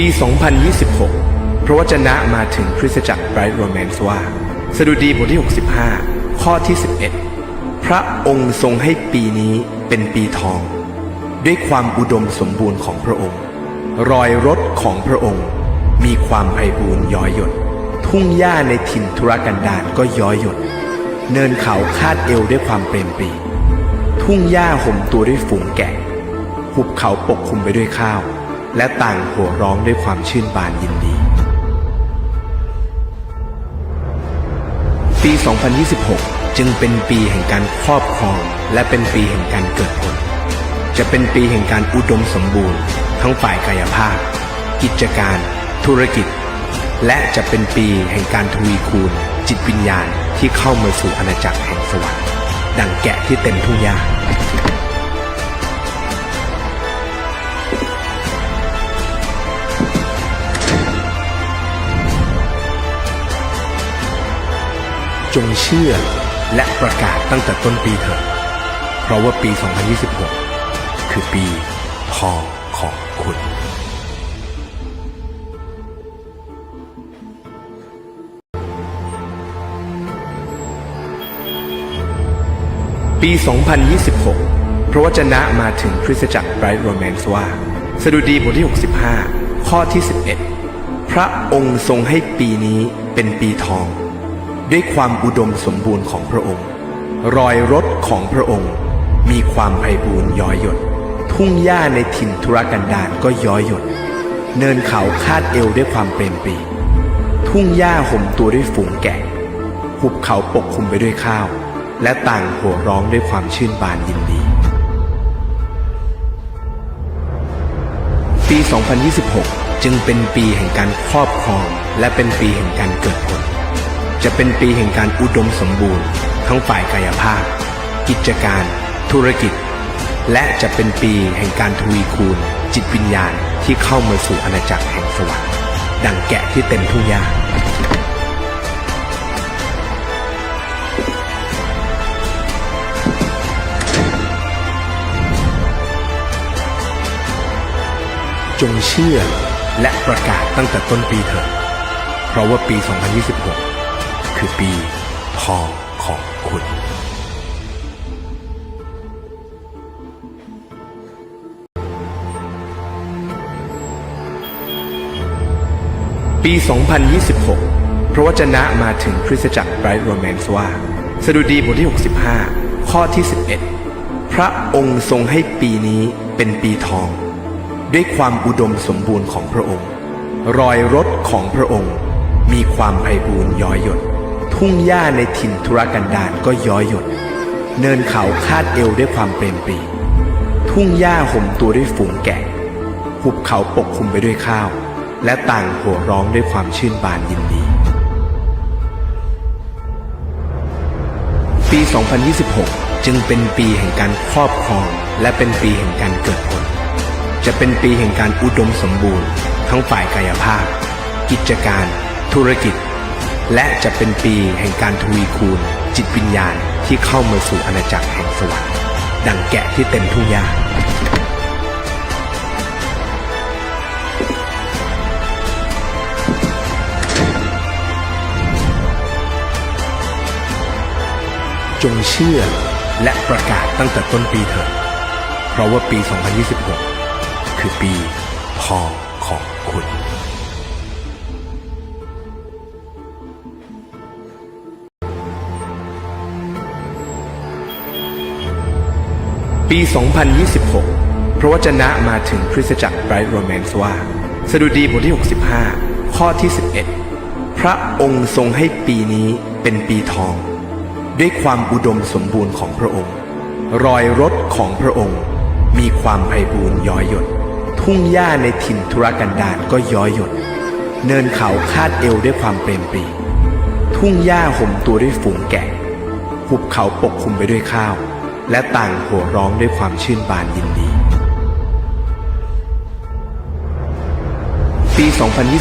ปี 2026 พระวจนะมาถึงคริสตจักรไบรท์โรแมนส์ว่า สดุดีบทที่ 65 ข้อที่ 11 พระองค์ทรงให้ปีนี้เป็นปีทอง ด้วยความอุดมสมบูรณ์ของพระองค์ รอยรถของพระองค์ มีความไพบูรย์ย้อยหยด ทุ่งหญ้าในถิ่นทุรกันดารก็ย้อยหยด เนินเขาคาดเอวด้วยความเปรมปรีทุ่งหญ้าห่มตัวด้วยฝูงแกะ หุบเขาปกคลุมไปด้วยข้าว และต่างหัวร้องด้วยความชื่นบานยินดี ปี 2026 จึงเป็นปีแห่งการครอบครอง และเป็นปีแห่งการเกิดผล จะเป็นปีแห่งการอุดมสมบูรณ์ ทั้งฝ่ายกายภาพ กิจการ ธุรกิจ และจะเป็นปีแห่งการทวีคูณ จิตวิญญาณที่เข้ามาสู่อาณาจักรแห่งสวรรค์ดังแกะที่เต็มทุ่งหญ้า จงเชื่อและประกาศตั้งแต่ต้นปีเถิดเพราะว่าปี 2026 คือปีทองของคุณปี 2026 พระวจนะมาถึงคริสตจักรไบรท์โรแมนส์ว่า สดุดีบทที่ 65 ข้อที่ 11 พระองค์ทรงให้ปีนี้เป็นปีทอง ด้วยความอุดมสมบูรณ์ของพระองค์ รอยรถของพระองค์ มีความไพบูรย์ย้อยหยด ทุ่งหญ้าในถิ่นทุรกันดารก็ย้อยหยด เนินเขาคาดเอวด้วยความเปรมปรีทุ่งหญ้าห่มตัวด้วยฝูงแกะหุบเขาปกคลุมไปด้วยข้าว และต่างหัวร้องด้วยความชื่นบานยินดีปี 2026 จึงเป็นปีแห่งการครอบครอง และเป็นปีแห่งการเกิดผล จะเป็นปีแห่งการอุดมสมบูรณ์ ทั้งฝ่ายกายภาพ กิจการ ธุรกิจ และจะเป็นปีแห่งการทวีคูณ จิตวิญญาณที่เข้ามาสู่อาณาจักรแห่งสวรรค์ดังแกะที่เต็มทุ่งหญ้าจงเชื่อและประกาศตั้งแต่ต้นปีเถิด เพราะว่าปี 2026 คือปีทองของคุณ ปี 2026 พระวจนะมาถึงคริสตจักรไบรท์โรแมนส์ว่า สดุดีบทที่ 65 ข้อที่ 11 พระองค์ทรงให้ปีนี้เป็นปีทอง ด้วยความอุดมสมบูรณ์ของพระองค์ รอยรถของพระองค์มีความไพบูรย์ย้อยหยด ทุ่งหญ้าในถิ่นทุรกันดารก็ย้อยหยด เนินเขาคาดเอวด้วยความเปรมปรีทุ่งหญ้าห่มตัวด้วยฝูงแกะหุบเขาปกคลุมไปด้วยข้าว และต่างหัวร้องด้วยความชื่นบานยินดี ปี 2026 จึงเป็นปีแห่งการครอบครอง และเป็นปีแห่งการเกิดผล จะเป็นปีแห่งการอุดมสมบูรณ์ ทั้งฝ่ายกายภาพ กิจการ ธุรกิจ และจะเป็นปีแห่งการทวีคูณ จิตวิญญาณที่เข้ามาสู่อาณาจักรแห่งสวรรค์ดังแกะที่เต็มทุ่งหญ้าจงเชื่อและประกาศตั้งแต่ต้นปีเถิดเพราะว่าปี 2026 คือปีทอของคุณ ปี 2026 พระวจนะมาถึงคริสตจักรไบรท์โรแมนส์ว่า สดุดีบทที่ 65 ข้อที่ 11 พระองค์ทรงให้ปีนี้เป็นปีทอง ด้วยความอุดมสมบูรณ์ของพระองค์ รอยรถของพระองค์ มีความไพบูรย์ย้อยหยด ทุ่งหญ้าในถิ่นทุรกันดารก็ย้อยหยด เนินเขาคาดเอวด้วยความเปรมปรี ทุ่งหญ้าห่มตัวด้วยฝูงแกะหุบเขาปกคลุมไปด้วยข้าว และต่างหัวร้องด้วยความชื่นบานยินดี ปี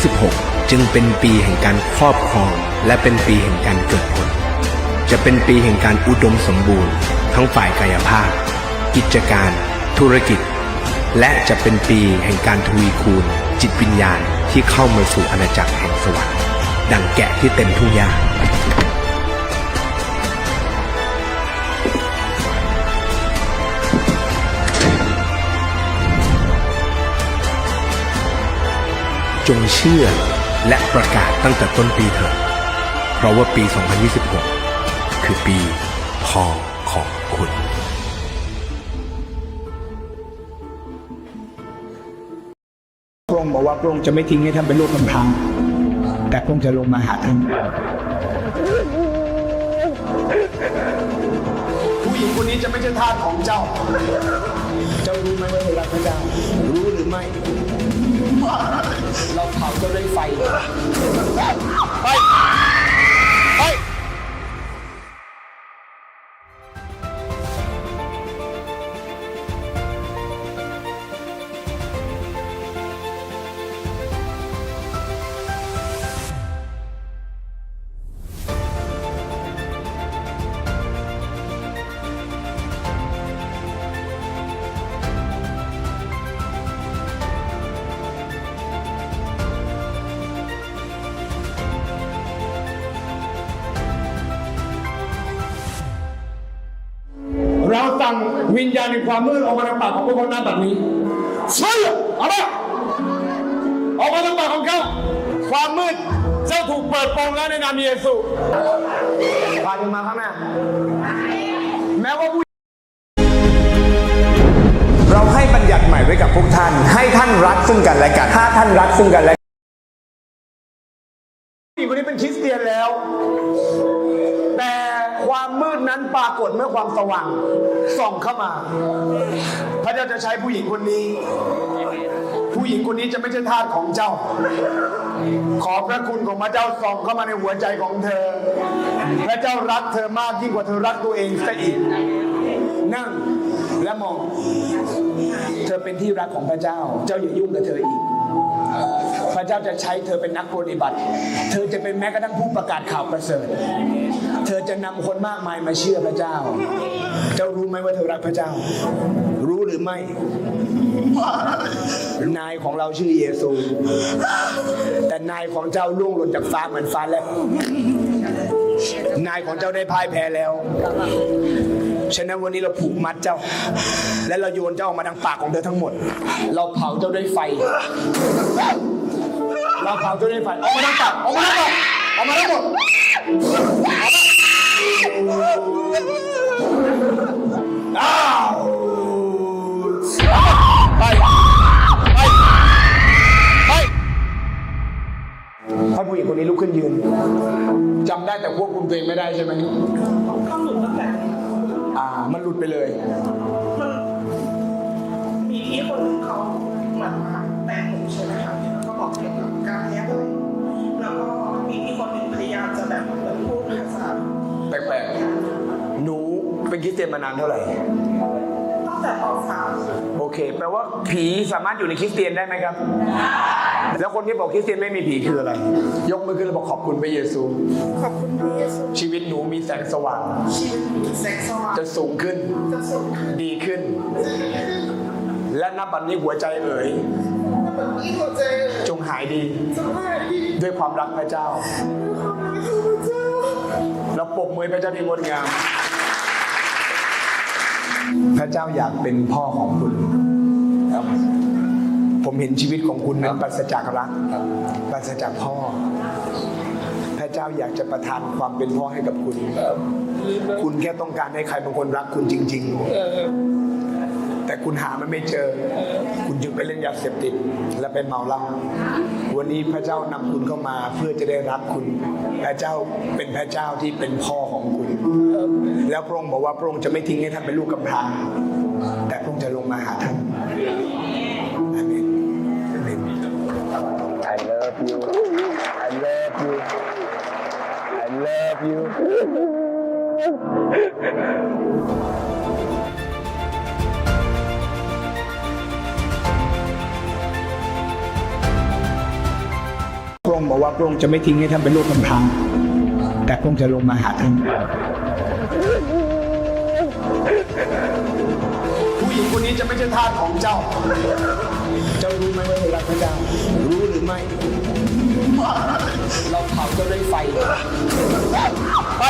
2026 จึงเป็นปีแห่งการครอบครอง และเป็นปีแห่งการเกิดผล จะเป็นปีแห่งการอุดมสมบูรณ์ ทั้งฝ่ายกายภาพ กิจการ ธุรกิจ และจะเป็นปีแห่งการทวีคูณ จิตวิญญาณที่เข้ามาสู่อาณาจักรแห่งสวรรค์ดังแกะที่เต็มทุ่งหญ้า จงเชื่อและประกาศตั้งแต่ต้นปีเถิดเพราะว่าปี 2026 คือปีทองของคุณพระองค์บอกว่าพระองค์จะไม่ทิ้งให้ท่านเป็นลูกกำพร้าแต่พระองค์จะลงมาหาท่านผู้หญิงคนนี้จะไม่ใช่ทาสของเจ้า เจ้ารู้ไหมว่าเธอรักพระเจ้ารู้หรือไม่ เราเผาก็ด้วยไฟ ไป วิญญาณในความมืดออกมาจากปากของพวกเขาหน้าแบบนี้เชื่อเอาละออกมาจากปากของเขาความมืดเจ้าถูกเปิดโปงแล้วในนามเยซูพาถึงมาข้างหน้าแม้ว่าผู้เราให้บัญญัติใหม่ไว้กับพวกท่าน ให้ท่านรักซึ่งกันและกันถ้าท่านรักซึ่งกันและ เมื่อความสว่างส่องเข้ามา พระเจ้าจะใช้ผู้หญิงคนนี้ ผู้หญิงคนนี้จะไม่ใช่ทาสของเจ้า ขอพระคุณของพระเจ้าส่องเข้ามาในหัวใจของเธอ พระเจ้ารักเธอมากยิ่งกว่าเธอรักตัวเองซะอีกนั่งและมอง เธอเป็นที่รักของพระเจ้า เจ้าอย่ายุ่งกับเธออีก พระเจ้าจะใช้เธอเป็นนักปฏิบัติ เธอจะเป็นแม้กระทั่งผู้ประกาศข่าวประเสริฐ เธอจะนำคนมากมายมาเชื่อพระเจ้า เจ้ารู้ไหมว่าเธอรักพระเจ้า รู้หรือไม่ นายของเราชื่อเยซู แต่นายของเจ้าล่วงหล่นจากฟ้าเหมือนฟ้าแล้ว นายของเจ้าได้พ่ายแพ้แล้ว ฉะนั้นวันนี้เราผูกมัดเจ้า และเราโยนเจ้าออกมาทางปากของเธอทั้งหมด เราเผาเจ้าด้วยไฟ เราเผาเจ้าด้วยไฟออกมาทางปากออกมาทางปากออกมาทั้งหมดอ้าวไปไปไปท่านผู้หญิงคนนี้ลุกขึ้นยืนจำได้แต่ควบคุมตัวเองไม่ได้ใช่ไหมก็หลุดตั้งแต่ อ่า มันหลุดไปเลย มันมีพี่คนหนึงเขาเหมือนมาแต่งหนูใช่ไหมคะแล้วก็บอกเกี่ยวกับการแยกอะไรแล้วก็มีพี่คนหนึงพยายามจะแบบเหมือนพูดภาษาแปลกๆ หนูเป็นคริสเตียนมานานเท่าไหร่ตั้ง แต่ปโอเค แปลว่าผีสามารถอยู่ในคริสเตียนได้ไหมครับ แล้วคนที่บอกคริสเตียนไม่มีผีคืออะไร ยกมือขึ้นแล้วบอกขอบคุณพระเยซู .3 ขอบคุณพระเยซูชีวิตหนูมีแสงสว่าง ชีวิตมีแสงสว่างจะสูงขึ้น จะสูงขึ้นดีขึ้น และนับบัดนี้หัวใจเอ๋ยแบบนี้หัวใจจงหายดีสบายดีด้วยความรักพระเจ้าด้วยความรักของพระเจ้า เราปรบมือให้พระเจ้าที่งดงาม พระเจ้าอยากเป็นพ่อของคุณครับ ผมเห็นชีวิตของคุณนั้นปราศจากรักปราศจากพ่อ พระเจ้าอยากจะประทานความเป็นพ่อให้กับคุณ คุณแค่ต้องการให้ใครบางคนรักคุณจริง ๆ แต่คุณหามันไม่เจอ คุณจึงไปเล่นยาเสพติดและไปเมาเหล้าวันนี้พระเจ้านำคุณเข้ามาเพื่อจะได้รับคุณ พระเจ้าเป็นพระเจ้าที่เป็นพ่อของคุณ แล้วพระองค์บอกว่าพระองค์จะไม่ทิ้งให้ท่านเป็นลูกกำพร้าแต่พระองค์จะลงมาหาท่านอาเมนอาเมน I love you. I love you. I love you. ระองค์บอกว่าพระองค์จะไม่ทิ้งให้ท่านเป็นลูกกำพร้าแต่พระองค์จะลงมาหาท่านผู้หญิงคนนี้จะไม่ใช่ทาสของเจ้า เจ้ารู้ไหมว่าเธอรักพระเจ้า รู้หรือไม่ เราเผาเจ้าด้วยไฟ ไป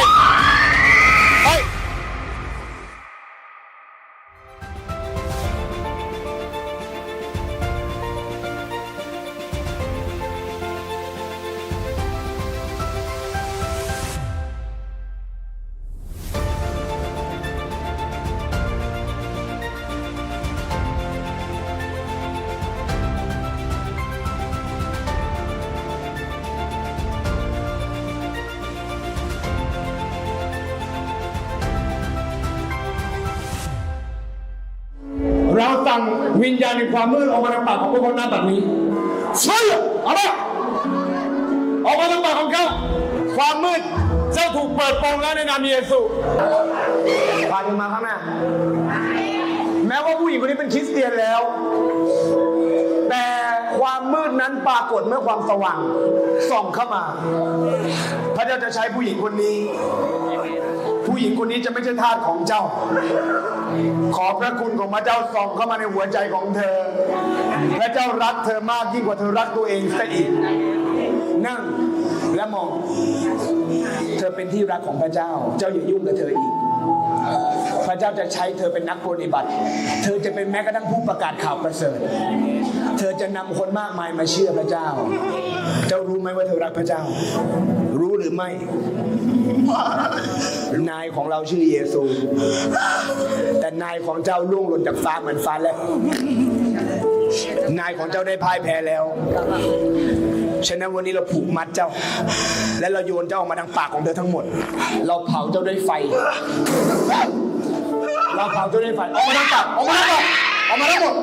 เราสั่งวิญญาณในความมืดออกมาทางปากของพวกเขาหน้าบัดนี้เชื่อเอาละออกมาทางปากของเขาความมืดเจ้าถูกเปิดโปงแล้วในนามเยซูพาเธอมาข้างหน้าแม้ว่าผู้หญิงคนนี้เป็นคริสเตียนแล้ว แต่ความมืดนั้นปรากฏเมื่อความสว่างส่องเข้ามา พระเจ้าจะใช้ผู้หญิงคนนี้ ผู้หญิงคนนี้จะไม่ใช่ทาสของเจ้า ขอพระคุณของพระเจ้าส่องเข้ามาในหัวใจของเธอ พระเจ้ารักเธอมากยิ่งกว่าเธอรักตัวเองซะอีก นั่งและมอง เธอเป็นที่รักของพระเจ้า เจ้าอย่ายุ่งกับเธออีก พระเจ้าจะใช้เธอเป็นนักปฏิบัติ เธอจะเป็นแม้กระทั่งผู้ประกาศข่าวประเสริฐ เธอจะนำคนมากมายมาเชื่อพระเจ้า เจ้ารู้ไหมว่าเธอรักพระเจ้า รู้หรือไม่ นายของเราชื่อเยซู แต่นายของเจ้าล่วงหล่นจากฟ้าเหมือนฟ้าแลบนายของเจ้าได้พ่ายแพ้แล้วฉะนั้นวันนี้เราผูกมัดเจ้า และเราโยนเจ้าออกมาทางปากของเธอทั้งหมด เราเผาเจ้าด้วยไฟ เราเผาเจ้าด้วยไฟออกมาทางปากออกมาทางปากออกมาทั้งหมด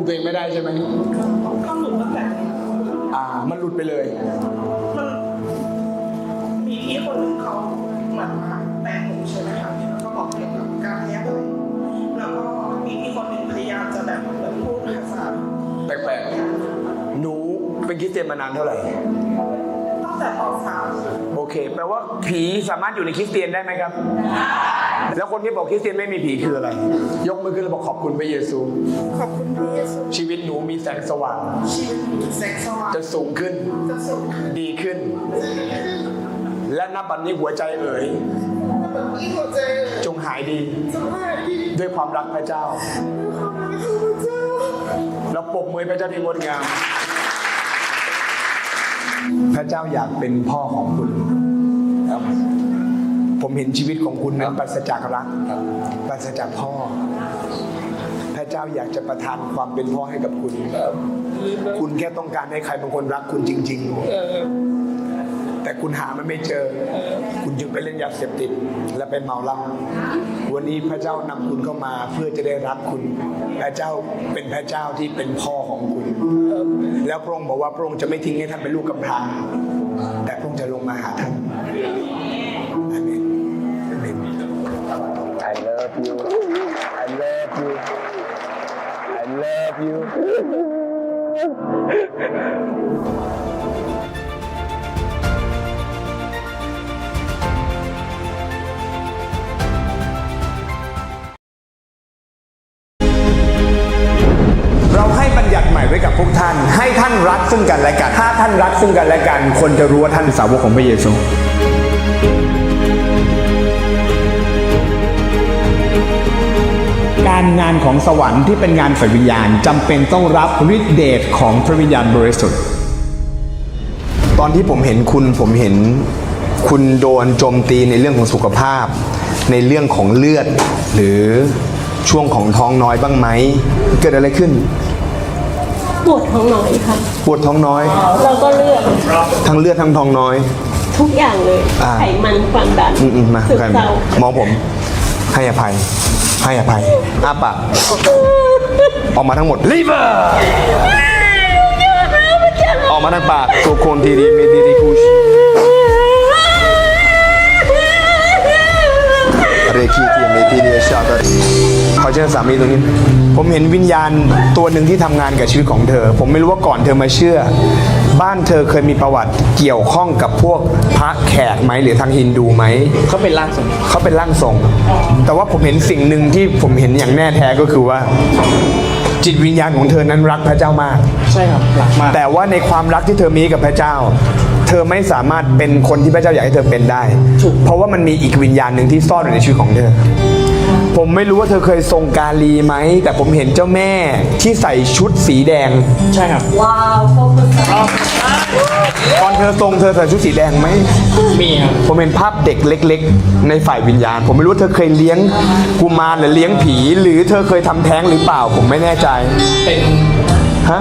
มตัวเองไม่ได้ใช่ไหมก็หลุดตั้งแต่อ่า มันหลุดไปเลยมันมีพี่คนหนึงเขาเหมือนมาแต่งหนูใช่ไหมคะแล้วก็บอกเกี่ยวกับการแยกอะไรแล้วก็มีพี่คนหนึงพยายามจะแบบเหมือนพูดภาษาแปลกๆหนูเป็นคริสเตียนมานานเท่าไหร่ตั้งแต่ป .3 โอ เค แปลว่าผีสามารถอยู่ในคริสเตียนได้ไหมครับ แล้วคนที่บอกคริสเตียนไม่มีผีคืออะไร ยกมือขึ้นแล้วบอกขอบคุณพระเยซู ขอบคุณพระเยซู ชีวิตหนูมีแสงสว่าง ชีวิตแสงสว่าง จะสูงขึ้น จะสูงขึ้น ดีขึ้น และนับบัดนี้หัวใจเอ๋ยแบบนี้หัวใจจงหายดีจะไม่ดี ด้วยความรักพระเจ้าความรักของพระเจ้าเราปรบมือให้พระเจ้าที่งดงาม พระเจ้าอยากเป็นพ่อของคุณครับผมเห็นชีวิตของคุณนั้นปราศจากรักปราศจากพ่อ พระเจ้าอยากจะประทานความเป็นพ่อให้กับคุณ คุณแค่ต้องการให้ใครบางคนรักคุณจริงๆแต่ คุณหามันไม่เจอ คุณจึงไปเล่นยาเสพติด และไปเมาเหล้าวันนี้พระเจ้านำคุณเข้ามาเพื่อจะได้รับคุณ พระเจ้าเป็นพระเจ้าที่เป็นพ่อของคุณ แล้วพระองค์บอกว่าพระองค์จะไม่ทิ้งให้ท่านเป็นลูกกำพร้าแต่พระองค์จะลงมาหาท่านอาเมนอาเมน I love you I love you I love you าท่านรักซึ่งกันและกัน คนจะรู้ว่าท่านเป็นสาวกของพระเยซูการงานของสวรรค์ที่เป็นงานฝ่ายวิญญาณจำเป็นต้องรับฤทธิเดชของพระวิญญาณบริสุทธิ์ ตอนที่ผมเห็นคุณผมเห็นคุณโดนโจมตีในเรื่องของสุขภาพ ในเรื่องของเลือด หรือช่วงของท้องน้อยบ้างไหม เกิดอะไรขึ้น ปวดท้องน้อยค่ะ ปวดท้องน้อยแล้วก็เลือดทั้งเลือดทั้งท้องน้อย ทุกอย่างเลยอ่า ไขมันความดันอืมๆมาซึมใครเศร้ามองผม ให้อภัย ให้อภัยอ้าปากออกมาทั้งหมดลิเวอร์ออกมาทั้งปากโกโคนทีดีเมดีดีคูช รคีทีเมทีเนียชาตาขอเชิญสามีตรงนี้ ผมเห็นวิญญาณตัวหนึ่งที่ทำงานกับชีวิตของเธอ ผมไม่รู้ว่าก่อนเธอมาเชื่อ บ้านเธอเคยมีประวัติเกี่ยวข้องกับพวกพระแขกไหมหรือทางฮินดูไหมเขาเป็นร่างทรงเขาเป็นร่างทรง แต่ว่าผมเห็นสิ่งหนึ่งที่ผมเห็นอย่างแน่แท้ก็คือว่าจิตวิญญาณของเธอนั้นรักพระเจ้ามาก ใช่ครับรักมาก แต่ว่าในความรักที่เธอมีกับพระเจ้า เธอไม่สามารถเป็นคนที่พระเจ้าอยากให้เธอเป็นได้ เพราะว่ามันมีอีกวิญญาณหนึ่งที่ซ่อนอยู่ในชีวิตของเธอ ผมไม่รู้ว่าเธอเคยทรงกาลีไหม แต่ผมเห็นเจ้าแม่ที่ใส่ชุดสีแดง ใช่ครับ ว้าวโฟกัสตอนเธอทรงเธอใส่ชุดสีแดงไหม มีครับ ผมเห็นภาพเด็กเล็ก ๆ ในฝ่ายวิญญาณ ผมไม่รู้ว่าเธอเคยเลี้ยงกุมารหรือเลี้ยงผี หรือเธอเคยทำแท้งหรือเปล่า ผมไม่แน่ใจ เป็น ฮะ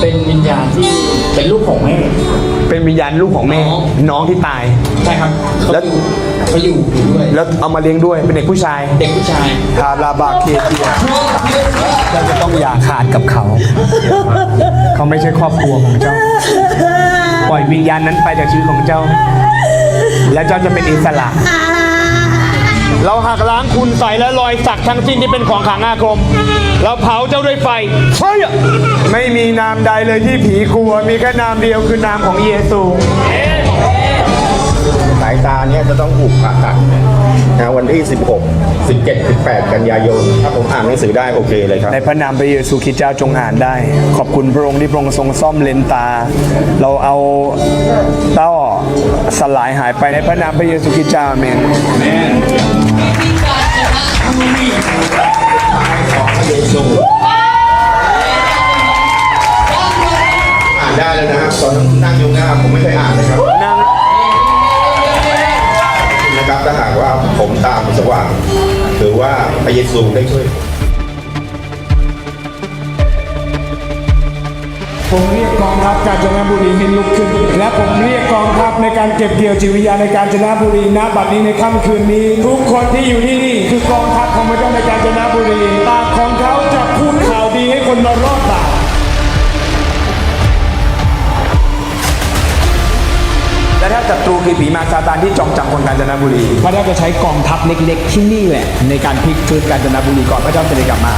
เป็นวิญญาณที่เป็นลูกของแม่ เป็นวิญญาณลูกของแม่ น้องที่ตาย ใช่ครับเขาแล้ว เขาอยู่อยู่ด้วยแล้วเอามาเลี้ยงด้วยเป็นเด็กผู้ชาย เด็กผู้ชายคาราบาเคเทียเราจะต้องอย่าขาดกับเขา เขาไม่ใช่ครอบครัวของเจ้า ปล่อยวิญญาณนั้นไปจากชีวิตของเจ้า และเจ้าจะเป็นอิสระ เราหักล้างคุณใส่และรอยสักทั้งสิ้นที่เป็นของขลังอาคม เราเผาเจ้าด้วยไฟไฟอะไม่มีนามใดเลยที่ผีกลัว มีแค่นามเดียวคือนามของเยซูสายตาเนี่ยจะต้องถูกผ่าตัดนะวันที่ 16 17 18 กันยายนถ้าผมอ่านหนังสือได้โอเคเลยครับ ในพระนามพระเยซูคริสต์เจ้าจงอ่านได้ ขอบคุณพระองค์ที่พระองค์ทรงซ่อมเลนตา เราเอาเต้าสลายหายไปในพระนามพระเยซูคริสต์เจ้าอาเมนอ่านได้แล้วนะครับตอนนั้นนั่งอยู่หน้าผมไม่เคยอ่านเลยครับ นั่ง นะครับถ้าหากว่าผมตามสว่าง ถือว่าพระเยซูได้ช่วยผมเรียกกองทัพกาญจนบุรีให้ลุกขึ้น และผมเรียกกองทัพในการเก็บเกี่ยวจิตวิญญาณในการจนบุรีณบัดนี้ในค่ำคืนนี้ ทุกคนที่อยู่ที่นี่คือกองทัพของพระเจ้าในการจนบุรีปากของเขาจะพูดข่าวดีให้คนมารอดบาป และถ้าศัตรูคือผีมารซาตานที่จองจำคนกาญจนบุรีพระเจ้าจะใช้กองทัพเล็กๆที่นี่แหละในการพลิกฟื้นกาญจนบุรีก่อนพระเจ้าจะได้กลับมา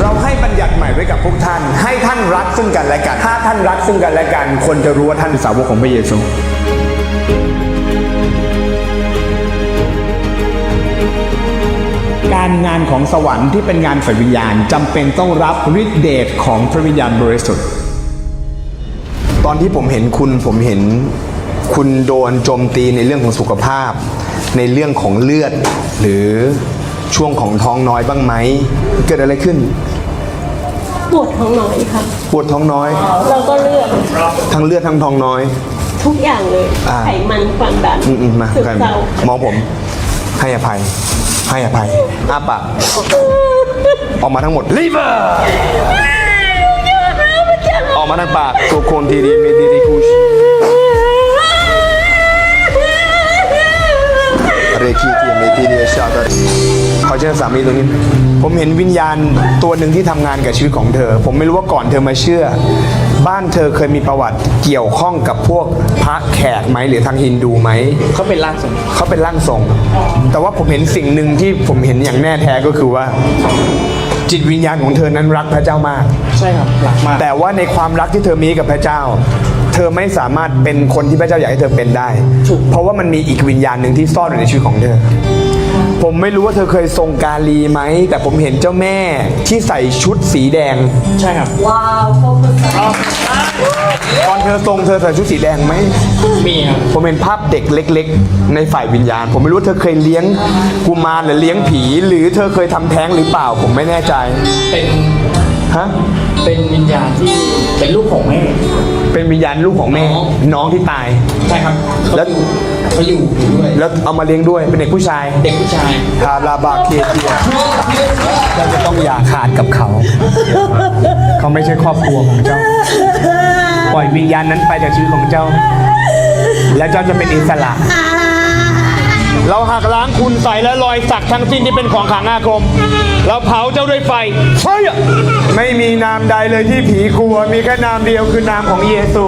เราให้บัญญัติใหม่ไว้กับพวกท่านให้ท่านรักซึ่งกันและกัน ถ้าท่านรักซึ่งกันและกัน คนจะรู้ว่าท่านเป็นสาวกของพระเยซู งานของสวรรค์ที่เป็นงานฝ่ายวิญญาณจำเป็นต้องรับฤทธิเดชของพระวิญญาณบริสุทธิ์ ตอนที่ผมเห็นคุณผมเห็นคุณโดนโจมตีในเรื่องของสุขภาพ ในเรื่องของเลือด หรือช่วงของท้องน้อยบ้างไหม เกิดอะไรขึ้น ปวดท้องน้อยค่ะ ปวดท้องน้อยแล้วก็เลือดทั้งเลือดทั้งท้องน้อย ทุกอย่างเลย อ่า ไขมันความดันอืมๆมาซึมใครเศร้า มองผมให้อภัย ให้อภัยอ้าปากออกมาทั้งหมดรีเวอร์ออกมาทางปากตัวโคนทีดีเมดีดีคูชเรคีทีเมทีดีชาตขอเชิญสามีตรงนี้ ผมเห็นวิญญาณตัวหนึ่งที่ทำงานกับชีวิตของเธอ ผมไม่รู้ว่าก่อนเธอมาเชื่อ บ้านเธอเคยมีประวัติเกี่ยวข้องกับพวกพระแขกไหมหรือทางฮินดูไหม เขาเป็นร่างทรงเขาเป็นร่างทรง แต่ว่าผมเห็นสิ่งหนึ่งที่ผมเห็นอย่างแน่แท้ก็คือว่า จิตวิญญาณของเธอนั้นรักพระเจ้ามาก ใช่ครับรักมาก แต่ว่าในความรักที่เธอมีกับพระเจ้า เธอไม่สามารถเป็นคนที่พระเจ้าอยากให้เธอเป็นได้เพราะว่ามันมีอีกวิญญาณหนึ่งที่ซ่อนอยู่ในชีวิตของเธอ ผมไม่รู้ว่าเธอเคยทรงกาลีไหม แต่ผมเห็นเจ้าแม่ที่ใส่ชุดสีแดง ใช่ครับ ว้าวโฟกัสตอนเธอทรงเธอใส่ชุดสีแดงไหม มีครับ ผมเห็นภาพเด็กเล็ก ๆ ในฝ่ายวิญญาณ ผมไม่รู้ว่าเธอเคยเลี้ยงกุมารหรือเลี้ยงผี หรือเธอเคยทำแท้งหรือเปล่า ผมไม่แน่ใจ เป็น ฮะ เป็นวิญญาณที่เป็นลูกของแม่ เป็นวิญญาณลูกของแม่ น้องที่ตาย ใช่ครับเขาแล้ว เขาอยู่อยู่ด้วยแล้วเอามาเลี้ยงด้วยเป็นเด็กผู้ชายเด็กผู้ชายคาราบาเคเทียเราจะต้องอย่าขาดกับเขา เขาไม่ใช่ครอบครัวของเจ้า ปล่อยวิญญาณนั้นไปจากชีวิตของเจ้า และเจ้าจะเป็นอิสระ เราหักล้างคุณใส่และรอยสักทั้งสิ้นที่เป็นของขลังอาคม เราเผาเจ้าด้วยไฟไฟอะไม่มีนามใดเลยที่ผีกลัว มีแค่นามเดียวคือนามของเยซู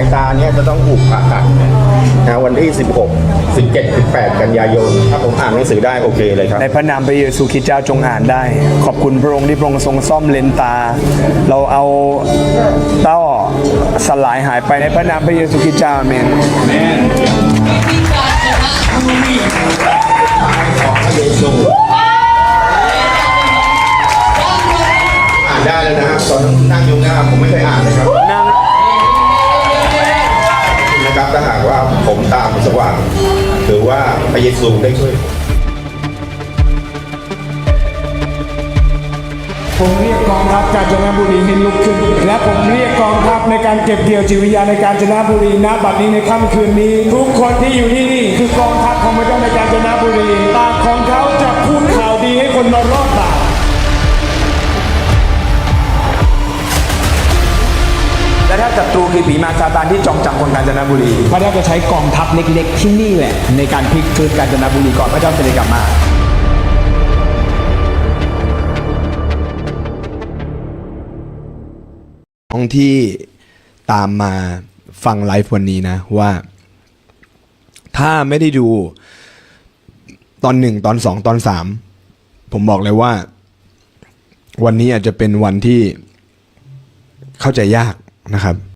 ายตาเนี่ยจะต้องถูกผ่าตัด นะวันที่ 16 17 18 กันยายนถ้าผมอ่านหนังสือได้โอเคเลยครับ ในพระนามพระเยซูคริสต์เจ้าจงอ่านได้ ขอบคุณพระองค์ที่พระองค์ทรงซ่อมเลนตา เราเอาเต้าสลายหายไปในพระนามพระเยซูคริสต์เจ้าอาเมนอ่านได้แล้วนะครับตอนนั่งอยู่หน้าผมไม่เคยอ่านเลยครับ นะครับถ้าหากว่าผมตามสว่างถือว่าพระเยซูได้ช่วยผมเรียกกองทัพกาญจนบุรีให้ลุกขึ้น และผมเรียกกองทัพในการเก็บเกี่ยวจิตวิญญาณในการจนบุรีณบัดนี้ในค่ำคืนนี้ ทุกคนที่อยู่ที่นี่คือกองทัพของพระเจ้าในการจนบุรีปากของเขาจะพูดข่าวดีให้คนมารอด ศัตรูคือผีมารซาตานที่จองจำคนกาญจนบุรีพระเจ้าจะใช้กองทัพเล็กๆ ที่นี่แหละในการพลิกฟื้นกาญจนบุรีก่อนพระเจ้าจะได้กลับมาน้องที่ตามมาฟังไลฟ์วันนี้นะว่า ถ้าไม่ได้ดูตอนหนึ่งตอนสองตอนสามผมบอกเลยว่า วันนี้อาจจะเป็นวันที่เข้าใจยากนะครับ